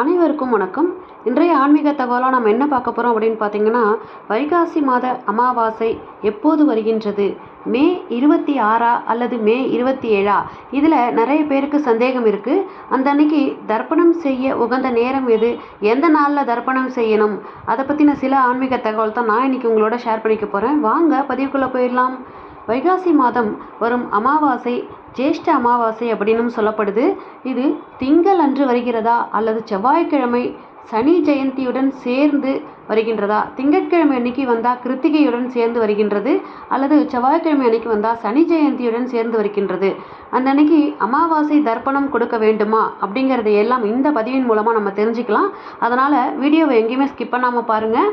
அனைவருக்கும் வணக்கம். இன்றைய ஆன்மீக தகவலாக நம்ம என்ன பார்க்க போகிறோம் அப்படின்னு பார்த்தீங்கன்னா வைகாசி மாத அமாவாசை எப்போது வருகின்றது? மே இருபத்தி ஆறா அல்லது மே இருபத்தி ஏழா? இதில் நிறைய பேருக்கு சந்தேகம் இருக்குது அந்த அன்னைக்கு தர்ப்பணம் செய்ய உகந்த நேரம் எது? எந்த நாளில் தர்ப்பணம் செய்யணும்? அதை பற்றின சில ஆன்மீக தகவல் தான் நான் இன்னைக்கு உங்களோட ஷேர் பண்ணிக்க போகிறேன் வாங்க பதிவுக்குள்ளே போயிடலாம். வைகாசி மாதம் வரும் அமாவாசை ஜேஷ்ட அமாவாசை அப்படின்னும் சொல்லப்படுது. இது திங்கள் அன்று வருகிறதா அல்லது செவ்வாய்க்கிழமை சனி ஜெயந்தியுடன் சேர்ந்து வருகின்றதா? திங்கட்கிழமை அன்னைக்கு வந்தால் கிருத்திகையுடன் சேர்ந்து வருகின்றது அல்லது செவ்வாய்க்கிழமை அன்னைக்கு வந்தால் சனி ஜெயந்தியுடன் சேர்ந்து வருகின்றது. அந்த அன்னைக்கு அமாவாசை தர்ப்பணம் கொடுக்க வேண்டுமா? அப்படிங்கிறத எல்லாம் இந்த பதிவின் மூலமாக நம்ம தெரிஞ்சுக்கலாம். அதனால் வீடியோவை எங்கேயுமே ஸ்கிப் பண்ணாமல் பாருங்கள்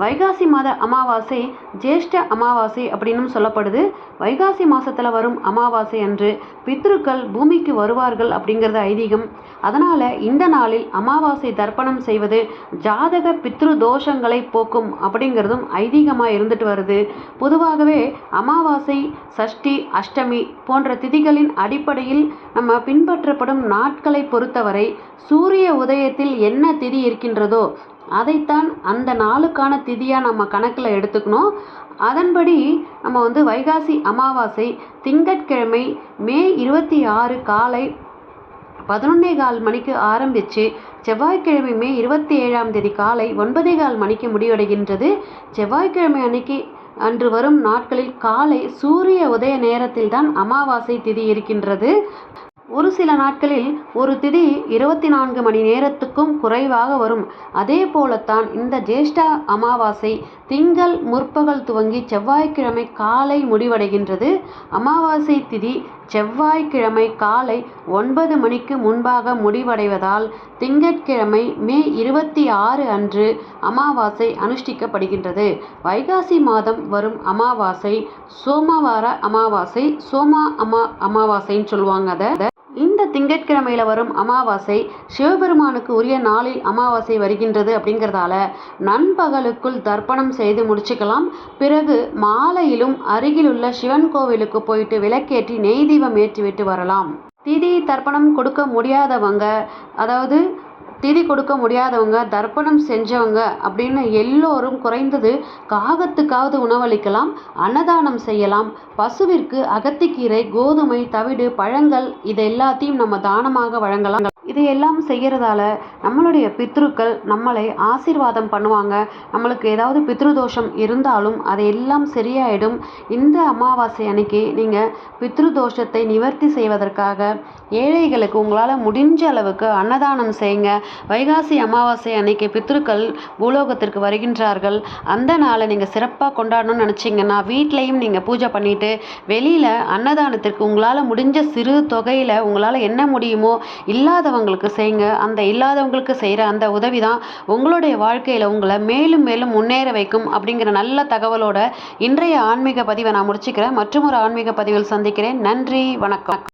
வைகாசி மாத அமாவாசை ஜேஷ்ட அமாவாசை அப்படின்னும் சொல்லப்படுது. வைகாசி மாதத்தில் வரும் அமாவாசை அன்று பித்ருக்கள் பூமிக்கு வருவார்கள் அப்படிங்கிறது ஐதீகம். அதனால் இந்த நாளில் அமாவாசை தர்ப்பணம் செய்வது ஜாதக பித்ரு தோஷங்களை போக்கும் அப்படிங்கிறதும் ஐதீகமாக இருந்துட்டு வருது. பொதுவாகவே அமாவாசை சஷ்டி அஷ்டமி போன்ற திதிகளின் அடிப்படையில் நம்ம பின்பற்றப்படும் நாட்களை பொறுத்தவரை சூரிய உதயத்தில் என்ன திதி இருக்கின்றதோ அதைத்தான் அந்த நாளுக்கான திதியாக நம்ம கணக்கில் எடுத்துக்கணும். அதன்படி நம்ம வந்து வைகாசி அமாவாசை திங்கட்கிழமை மே இருபத்தி ஆறு காலை பதினொன்னே கால் மணிக்கு ஆரம்பித்து செவ்வாய்க்கிழமை மே இருபத்தி ஏழாம் தேதி காலை ஒன்பதே கால் மணிக்கு முடிவடைகின்றது. செவ்வாய்க்கிழமை அன்னைக்கு அன்று வரும் நாட்களில் காலை சூரிய உதய நேரத்தில் தான் அமாவாசை திதி இருக்கின்றது. ஒரு சில நாட்களில் ஒரு திதி இருபத்தி நான்கு மணி நேரத்துக்கும் குறைவாக வரும். அதே போலத்தான் இந்த ஜேஷ்ட அமாவாசை திங்கள் முற்பகல் துவங்கி செவ்வாய்க்கிழமை காலை முடிவடைகின்றது. அமாவாசை திதி செவ்வாய்க்கிழமை காலை ஒன்பது மணிக்கு முன்பாக முடிவடைவதால் திங்கட்கிழமை மே இருபத்தி ஆறு அன்று அமாவாசை அனுஷ்டிக்கப்படுகின்றது. வைகாசி மாதம் வரும் அமாவாசை சோமவார அமாவாசை சோமா அமா அமாவாசைன்னு சொல்லுவாங்க அதை. இந்த திங்கட்கிழமையில் வரும் அமாவாசை சிவபெருமானுக்கு உரிய நாளில் அமாவாசை வருகின்றது அப்படிங்கிறதால நண்பகலுக்குள் தர்ப்பணம் செய்து முடிச்சுக்கலாம். பிறகு மாலையிலும் அருகிலுள்ள சிவன் கோவிலுக்கு போயிட்டு விளக்கேற்றி நெய் தீபம் ஏற்றிவிட்டு வரலாம். திதி தர்ப்பணம் கொடுக்க முடியாதவங்க அதாவது திதி கொடுக்க முடியாதவங்க தர்ப்பணம் செஞ்சவங்க அப்படின்னு எல்லோரும் குறைந்தது காகத்துக்காவது உணவளிக்கலாம் அன்னதானம் செய்யலாம். பசுவிற்கு அகத்திக்கீரை கோதுமை தவிடு பழங்கள் இது எல்லாத்தையும் நம்ம தானமாக வழங்கலாம். இது எல்லாம் செய்கிறதால நம்மளுடைய பித்ருக்கள் நம்மளை ஆசீர்வாதம் பண்ணுவாங்க. நம்மளுக்கு ஏதாவது பித்ரு தோஷம் இருந்தாலும் அது எல்லாம் சரியாயிடும். இந்த அமாவாசை அன்னைக்கு நீங்கள் பித்ரு தோஷத்தை நிவர்த்தி செய்வதற்காக ஏழைகளுக்கு உங்களால் முடிஞ்ச அளவுக்கு அன்னதானம் செய்யுங்க. வைகாசி அமாவாசை அன்னைக்கு பித்ருக்கள் பூலோகத்திற்கு வருகின்றார்கள். அந்த நாளை நீங்கள் சிறப்பாக கொண்டாடணும்னு நினச்சிங்கன்னா வீட்லேயும் நீங்கள் பூஜை பண்ணிவிட்டு வெளியில் அன்னதானத்திற்கு உங்களால் முடிஞ்ச சிறு தொகையில் உங்களால் என்ன முடியுமோ இல்லாதவங்களுக்கு செய்யுங்க. அந்த இல்லாதவங்களுக்கு செய்கிற அந்த உதவி தான் உங்களுடைய வாழ்க்கையில் உங்களை மேலும் மேலும் முன்னேற வைக்கும் அப்படிங்கிற நல்ல தகவலோட இன்றைய ஆன்மீக பதிவை நான் முடிச்சுக்கிறேன். மற்றும் ஒரு ஆன்மீக பதிவில் சந்திக்கிறேன். நன்றி. வணக்கம்.